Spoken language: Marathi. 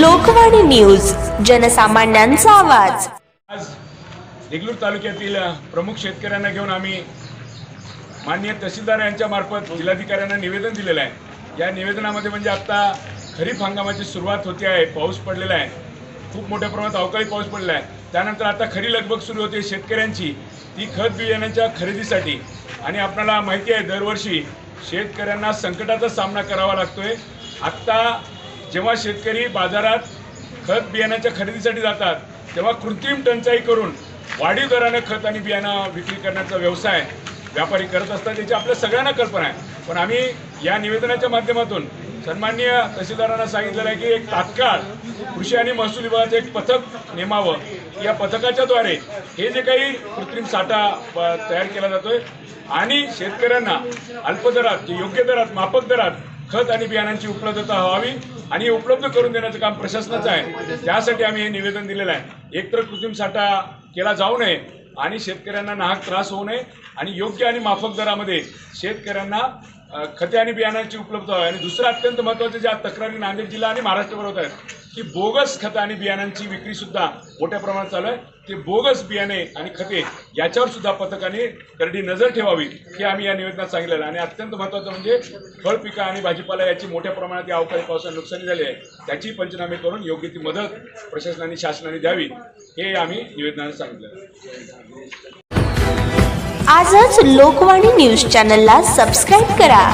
लोकवाणी न्यूज जनसामान्यांचा आवाज. आज देगलूर तालुक्यातील प्रमुख शेतकऱ्यांना घेऊन आम्ही माननीय तहसीलदार यांच्या मार्फत जिल्हाधिकाऱ्यांना निवेदन दिलेलं आहे. या निवेदनामध्ये म्हणजे आत्ता खरीप हंगामाची सुरुवात होते आहे पाऊस पडलेला आहे. खूप मोठ्या प्रमाणात अवकाळी पाऊस पडलेला आहे. त्यानंतर आता खरी लगबग सुरू होते शेतकऱ्यांची. ती खत बियाण्याच्या खरेदीसाठी. आणि आपल्याला माहिती आहे दरवर्षी शेतकऱ्यांना संकटाचा सामना करावा लागतोय. आत्ता जेव्हा शेतकरी बाजारात खत बियाण्याच्या खरेदीसाठी जातात तेव्हा कृत्रिम टंचाई करून वाढीव दराने खत आणि बियाणं विक्री करण्याचा व्यवसाय व्यापारी करत असतात याची आपल्या सगळ्यांना कल्पना आहे. पण आम्ही या निवेदनाच्या माध्यमातून सन्माननीय तहसीलदारांना सांगितलेलं आहे की एक तात्काळ कृषी आणि महसूल विभागाचं एक पथक नेमावं. या पथकाच्याद्वारे हे जे काही कृत्रिम साठा तयार केला जातोय आणि शेतकऱ्यांना अल्पदरात योग्य दरात माफक दरात खत आणि बियाणांची उपलब्धता व्हावी आणि हे उपलब्ध करून देण्याचं काम प्रशासनाचं आहे. त्यासाठी आम्ही हे निवेदन दिलेलं आहे. एकतर कृत्रिम साठा केला जाऊ नये आणि शेतकऱ्यांना नाहक त्रास होऊ नये आणि योग्य आणि माफक दरामध्ये शेतकऱ्यांना खते आणि बियाणांची उपलब्धता व्हावी. आणि दुसरं अत्यंत महत्त्वाचं ज्या तक्रारी नांदेड जिल्हा आणि महाराष्ट्रभर होत आहेत की बोगस खतं आणि बियाणांची विक्री सुद्धा मोठ्या प्रमाणात चालू आहे. ते बोगस बियाणे आणि खते याच्यावर सुद्धा पथकाने करडी नजर ठेवावी हे आम्ही या निवेदनात सांगितलेलं आहे. आणि अत्यंत महत्त्वाचं म्हणजे फळ पिकं आणि भाजीपाला याची मोठ्या प्रमाणात या अवकाळी पावसाने नुकसानी झाली आहे. त्याची पंचनामे करून योग्य ती मदत प्रशासनाने शासनाने द्यावी हे आम्ही निवेदनाने सांगितलं आजच लोकवाणी न्यूज चॅनलला सबस्क्राईब करा.